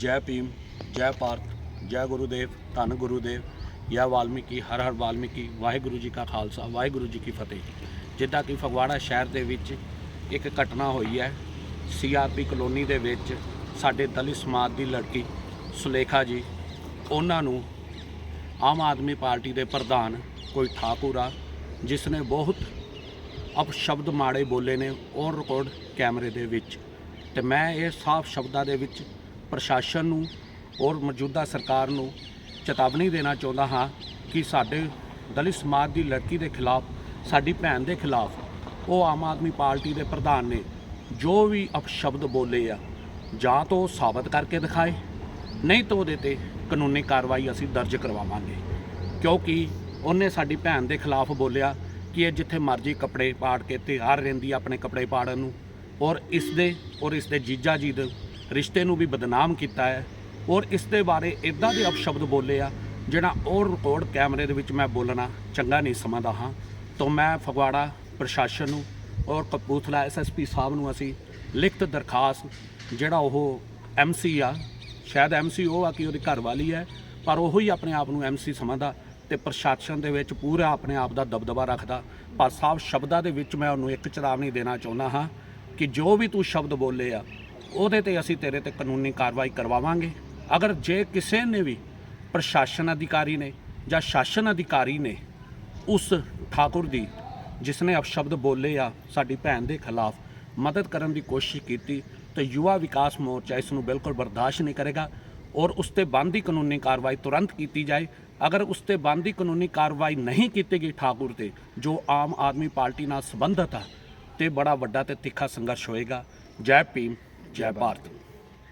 ਜੈ ਭੀਮ, ਜੈ ਭਾਰਤ ਜੈ ਗੁਰੂਦੇਵ, ਧੰਨ ਗੁਰੂਦੇਵ, ਯਾ ਵਾਲਮੀਕੀ, ਹਰ ਹਰ ਵਾਲਮੀਕੀ, ਵਾਹਿਗੁਰੂ ਜੀ ਕਾ ਖਾਲਸਾ, ਵਾਹਿਗੁਰੂ ਜੀ ਕੀ ਫਤਿਹ। ਜਿੱਦਾਂ ਕਿ ਫਗਵਾੜਾ ਸ਼ਹਿਰ ਦੇ ਵਿੱਚ ਇੱਕ ਘਟਨਾ ਹੋਈ ਹੈ, ਸੀਆਰਪੀ ਕਲੋਨੀ ਦੇ ਵਿੱਚ ਸਾਡੇ ਦਲਿਤ ਸਮਾਜ ਦੀ ਲੜਕੀ ਸੁਲੇਖਾ ਜੀ, ਉਹਨਾਂ ਨੂੰ ਆਮ ਆਦਮੀ ਪਾਰਟੀ ਦੇ ਪ੍ਰਧਾਨ ਕੋਈ ਠਾਕੁਰ ਆ, ਜਿਸ ਨੇ ਬਹੁਤ ਅਪਸ਼ਬਦ ਮਾੜੇ ਬੋਲੇ ਨੇ ਔਨ ਰਿਕਾਰਡ ਕੈਮਰੇ ਦੇ ਵਿੱਚ। ਤੇ ਮੈਂ ਇਹ ਸਾਫ਼ ਸ਼ਬਦਾਂ ਦੇ ਵਿੱਚ ਪ੍ਰਸ਼ਾਸਨ ਨੂੰ ਔਰ ਮੌਜੂਦਾ ਸਰਕਾਰ ਨੂੰ ਚੇਤਾਵਨੀ ਦੇਣਾ ਚਾਹੁੰਦਾ ਹਾਂ ਕਿ ਸਾਡੇ ਦਲਿਤ ਸਮਾਜ ਦੀ ਲੜਕੀ ਦੇ ਖਿਲਾਫ, ਸਾਡੀ ਭੈਣ ਦੇ ਖਿਲਾਫ ਉਹ ਆਮ ਆਦਮੀ ਪਾਰਟੀ ਦੇ ਪ੍ਰਧਾਨ ਨੇ ਜੋ ਵੀ ਅਪਸ਼ਬਦ ਬੋਲੇ ਆ, ਜਾਂ ਤਾਂ ਉਹ ਸਾਬਤ ਕਰਕੇ ਦਿਖਾਏ, ਨਹੀਂ ਤਾਂ ਉਹਦੇ ਤੇ ਕਾਨੂੰਨੀ ਕਾਰਵਾਈ ਅਸੀਂ ਦਰਜ ਕਰਵਾਵਾਂਗੇ। ਕਿਉਂਕਿ ਉਹਨੇ ਸਾਡੀ ਭੈਣ ਦੇ ਖਿਲਾਫ ਬੋਲਿਆ ਕਿ ਇਹ ਜਿੱਥੇ ਮਰਜ਼ੀ ਕੱਪੜੇ ਪਾੜ ਕੇ ਤਿਆਰ ਰਹਿੰਦੀ ਆਪਣੇ ਕੱਪੜੇ ਪਾੜਨ ਨੂੰ ਔਰ ਇਸ ਦੇ, ਔਰ ਇਸ ਦੇ ਜੀਜਾ ਜੀ ਦੇ ਰਿਸ਼ਤੇ ਨੂੰ ਵੀ ਬਦਨਾਮ ਕੀਤਾ ਹੈ ਔਰ ਇਸ ਦੇ ਬਾਰੇ ਇਦਾਂ ਦੇ ਅਪਸ਼ਬਦ ਬੋਲੇ ਆ, ਜਿਹੜਾ ਉਹ ਰਿਕਾਰਡ ਕੈਮਰੇ ਦੇ ਵਿੱਚ ਮੈਂ ਬੋਲਣਾ ਚੰਗਾ ਨਹੀਂ ਸਮਝਦਾ ਹਾਂ। ਤਾਂ ਮੈਂ ਫਗਵਾੜਾ ਪ੍ਰਸ਼ਾਸਨ ਨੂੰ ਔਰ ਕਪੂਰਥਲਾ ਐਸਐਸਪੀ ਸਾਹਿਬ ਨੂੰ ਅਸੀਂ ਲਿਖਤ ਦਰਖਾਸਤ, ਜਿਹੜਾ ਉਹ ਐਮਸੀ ਆ, ਸ਼ਾਇਦ ਐਮਸੀ ਉਹ ਆ ਕਿ ਉਹਦੀ ਘਰ ਵਾਲੀ ਹੈ, ਪਰ ਉਹ ਹੀ ਆਪਣੇ ਆਪ ਨੂੰ ਐਮਸੀ ਸਮਝਦਾ ਤੇ ਪ੍ਰਸ਼ਾਸਨ ਦੇ ਵਿੱਚ ਪੂਰਾ ਆਪਣੇ ਆਪ ਦਾ ਦਬਦਬਾ ਰੱਖਦਾ। ਪਰ ਸਾਹਿਬ, ਸ਼ਬਦਾਂ ਦੇ ਵਿੱਚ ਮੈਂ ਉਹਨੂੰ ਇੱਕ ਚੇਤਾਵਨੀ ਦੇਣਾ ਚਾਹੁੰਦਾ ਹਾਂ ਕਿ ਜੋ ਵੀ ਤੂੰ ਸ਼ਬਦ ਬੋਲੇ ਆ ਉਹਦੇ ਤੇ ਅਸੀਂ ਤੇਰੇ ਤੇ ਕਾਨੂੰਨੀ ਕਾਰਵਾਈ ਕਰਵਾਵਾਂਗੇ। ਅਗਰ ਜੇ ਕਿਸੇ ਨੇ ਵੀ ਪ੍ਰਸ਼ਾਸਨ ਅਧਿਕਾਰੀ ਨੇ ਜਾਂ ਸ਼ਾਸਨ ਅਧਿਕਾਰੀ ਨੇ ਉਸ ਠਾਕੁਰ ਦੀ, ਜਿਸ ਨੇ ਅਪਸ਼ਬਦ ਬੋਲੇ ਆ ਸਾਡੀ ਭੈਣ ਦੇ ਖਿਲਾਫ ਮਦਦ ਕਰਨ ਦੀ ਕੋਸ਼ਿਸ਼ ਕੀਤੀ, ਤੇ ਯੁਵਾ ਵਿਕਾਸ ਮੋਰਚਾ ਇਸ ਨੂੰ ਬਿਲਕੁਲ ਬਰਦਾਸ਼ਤ ਨਹੀਂ ਕਰੇਗਾ ਔਰ ਉਸ ਤੇ ਬਣਦੀ ਕਾਨੂੰਨੀ ਕਾਰਵਾਈ ਤੁਰੰਤ ਕੀਤੀ ਜਾਏ, ਅਗਰ ਉਸ ਤੇ ਬਣਦੀ ਕਾਨੂੰਨੀ ਕਾਰਵਾਈ ਨਹੀਂ ਕੀਤੀ ਗਈ ਠਾਕੁਰ ਤੇ, ਜੋ ਆਮ ਆਦਮੀ ਪਾਰਟੀ ਨਾਲ ਸੰਬੰਧਤ ਆ, ਤੇ ਬੜਾ ਵੱਡਾ ਤੇ ਤਿੱਖਾ ਸੰਘਰਸ਼ ਹੋਏਗਾ। ਜੈ ਭੀਮ। ਜੈ ਭਾਰਤ